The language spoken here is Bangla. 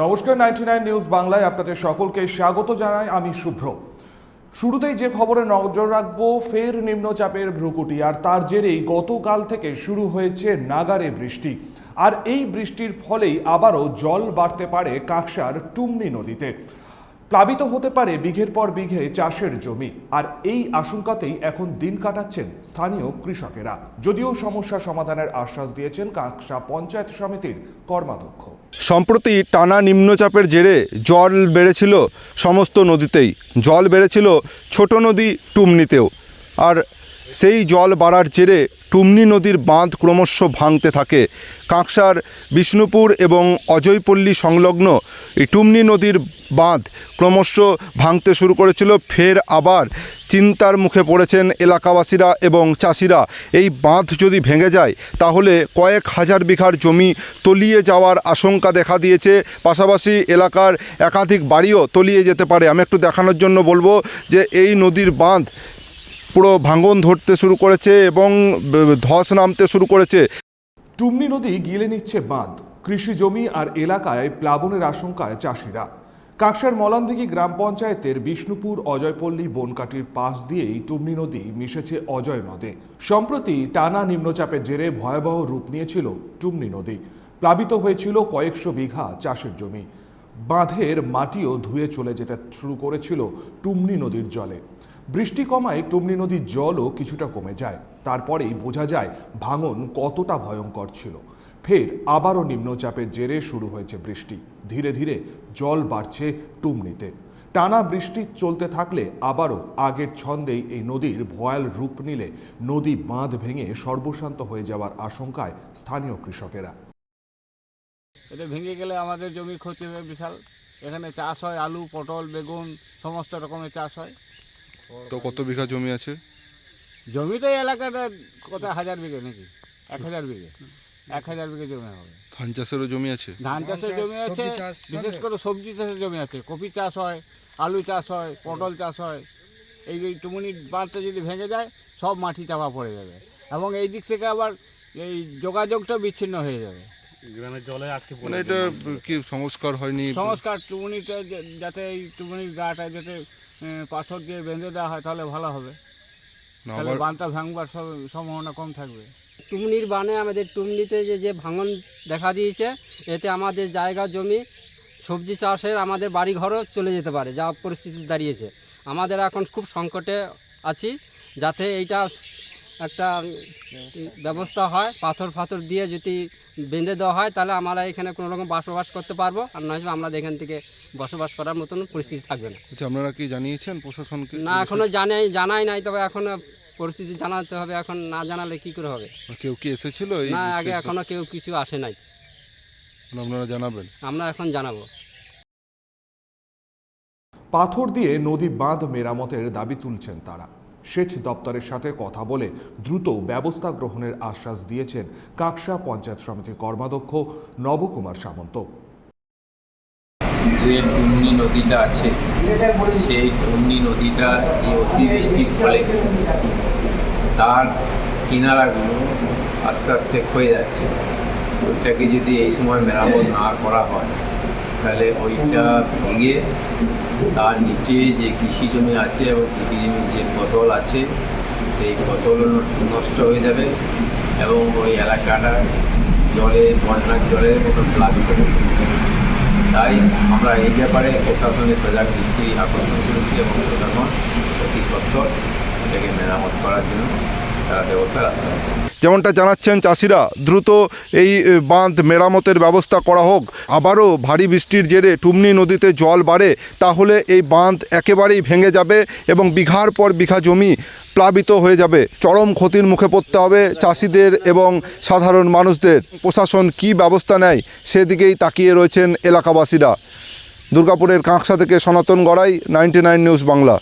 নমস্কার নাইনটি নাইন নিউজ বাংলায় আপনাদের সকলকে স্বাগত জানাই। আমি শুভ্র। শুরুতেই যে খবরে নজর রাখব, ফের নিম্নচাপের ভ্রুকুটি। আর তার জেরেই গতকাল থেকে শুরু হয়েছে নাগারে বৃষ্টি। আর এই বৃষ্টির ফলেই আবারও জল বাড়তে পারে কাকসার টুমনি নদীতে। প্লাবিত হতে পারে বিঘের পর বিঘে চাষের জমি। আর এই আশঙ্কাতেই এখন দিন কাটাচ্ছেন স্থানীয় কৃষকেরা। যদিও সমস্যা সমাধানের আশ্বাস দিয়েছেন কাকসা পঞ্চায়েত সমিতির কর্মাধ্যক্ষ। সম্প্রতি টানা নিম্নচাপের জেরে জল বেড়েছিল সমস্ত নদীতেই। জল বেড়েছিল ছোট নদী টুমনিতেও। আর সেই জল বাড়ার জেরে টুমনি নদীর বাঁধ ক্রমশ ভাঙতে থাকে। কাঁকসার বিষ্ণুপুর এবং অজয়পল্লী সংলগ্ন এই টুমনি নদীর বাঁধ ক্রমশ ভাঙতে শুরু করেছিল, ফের আবার চিন্তার মুখে পড়েছেন এলাকাবাসীরা এবং চাষিরা। এই বাঁধ যদি ভেঙে যায়, তাহলে কয়েক হাজার বিঘার জমি তলিয়ে যাওয়ার আশঙ্কা দেখা দিয়েছে। পাশাপাশি এলাকার একাধিক বাড়িও তলিয়ে যেতে পারে। আমি একটু দেখানোর জন্য বলব যে, এই নদীর বাঁধ পুরো ভাঙন ধরতে শুরু করেছে এবং ধস নামতে শুরু করেছে। টুমনি নদী গিলে নিচ্ছে বাঁধ, কৃষি জমি আর এলাকায় প্লাবনের আশঙ্কায় চাষিরা। কাকসার মলানদিঘি গ্রাম পঞ্চায়েতের বিষ্ণুপুর অজয়পল্লী বনকাটির পাশ দিয়েই টুমনি নদী মিশেছে অজয় নদে। সম্প্রতি টানা নিম্নচাপের জেরে ভয়াবহ রূপ নিয়েছিল টুমনি নদী। প্লাবিত হয়েছিল কয়েকশো বিঘা চাষের জমি। বাঁধের মাটিও ধুয়ে চলে যেতে শুরু করেছিল টুমনি নদীর জলে। বৃষ্টি কমায় টুমনি নদীর জলও কিছুটা কমে যায়। তারপরেই বোঝা যায় ভাঙন কতটা ভয়ঙ্কর ছিল। ফের আবারও নিম্নচাপের জেরে শুরু হয়েছে বৃষ্টি। ধীরে ধীরে জল বাড়ছে টুমনিতে টানা বৃষ্টি চলতে থাকলে আবারও আগের ছন্দেই এই নদীর ভয়াল রূপ নিলে নদী বাঁধ ভেঙে সর্বশান্ত হয়ে যাওয়ার আশঙ্কায় স্থানীয় কৃষকেরা। এটা ভেঙে গেলে আমাদের জমির ক্ষতি হবে বিশাল। এখানে চাষ হয় আলু, পটল, বেগুন, সমস্ত রকমের চাষ হয়। তো কত বিঘা জমি আছে? জমি তো এলাকাটা কত হাজার বিঘে নাকি? এক হাজার বিঘে। এক হাজার বিঘে জমি হবে। ধান চাষেরও জমি আছে? ধান চাষের জমি আছে বিশেষ করে সবজি চাষের জমি আছে। কপি চাষ হয় আলু চাষ হয় পটল চাষ হয়। এই যে টুমুনি বাঁধটা যদি ভেঙে যায় সব মাটি চাপা পড়ে যাবে। এবং এই দিক থেকে আবার এই যোগাযোগটা বিচ্ছিন্ন হয়ে যাবে। গ্রামের জলে আটকে মানে এটা কি সংস্কার হয়নি? সংস্কার টুমুনিতে যে- যাতে এই গাটা যাতে পাথর দিয়ে বেঁধে দেওয়া হয় তাহলে ভালো হবে। তাহলে বানটা ভাঙবার সব- সম্ভাবনা কম থাকবে। টুমনির বানে আমাদের টুমনিতে যে যে ভাঙন দেখা দিয়েছে এতে আমাদের জায়গা জমি সবজি চাষের আমাদের বাড়িঘরও চলে যেতে পারে যা পরিস্থিতি দাঁড়িয়েছে। আমাদের এখন খুব সংকটে আছি যাতে এইটা একটা ব্যবস্থা হয়। পাথর ফাথর দিয়ে যদি বেঁধে দেওয়া হয় তাহলে আমরা এখানে কোনো রকম বসবাস করতে পারব। আর নয়তো আমরা এখান থেকে বসবাস করার মতন পরিস্থিতি থাকবে না। আচ্ছা আপনারা কি জানিয়েছেন প্রশাসনকে? না এখনও জানাই জানাই নাই তবে এখনও পরিস্থিতি জানাতে হবে। এখন না জানালে কি করে হবে? কেউ কি এসেছিল না আগে এখনও কেউ কিছু আসে নাই। আপনারা জানাবেন। আমরা এখন জানাব। পাথর দিয়ে নদী বাঁধ মেরামতের দাবি তুলছেন তারা। সেচ দপ্তরের সাথে কথা বলে দ্রুত ব্যবস্থা গ্রহণের আশ্বাস দিয়েছেন কাকসা পঞ্চায়েত সমিতির কর্মাধ্যক্ষ নবকুমার সামন্ত। যে টুমনি নদীটা আছে, সেই টুমনি নদীটা এই অতিবৃষ্টির ফলে তার কিনারাগুলো আস্তে আস্তে ক্ষয়ে যাচ্ছে। ওইটাকে যদি এই সময় মেরামত না করা হয় তাহলে ওইটা ভেঙে তার নিচে যে কৃষি জমি আছে এবং কৃষি জমির যে ফসল আছে, সেই ফসল নষ্ট হয়ে যাবে এবং ওই এলাকাটা জলে, বন্যার জলের মতো প্লাবিত তাই আমরা এই ব্যাপারে প্রশাসনের সজাগ দৃষ্টি আকর্ষণ করেছি এবং প্রশাসন অতি সত্তর এটাকে মেরামত করার জন্য যেমনটা জানাচ্ছেন চাষিরা, দ্রুত এই বাঁধ মেরামতের ব্যবস্থা করা হোক। আবারও ভারী বৃষ্টির জেরে টুমনি নদীতে জল বাড়ে, তাহলে এই বাঁধ একেবারেই ভেঙে যাবে এবং বিঘার পর বিঘা জমি প্লাবিত হয়ে যাবে। চরম ক্ষতির মুখে পড়তে হবে চাষিদের এবং সাধারণ মানুষদের। প্রশাসন কি ব্যবস্থা নেয় সেদিকেই তাকিয়ে রয়েছেন এলাকাবাসীরা। দুর্গাপুরের কাঁকসা থেকে সনাতন গড়াই, নাইনটি নিউজ বাংলা।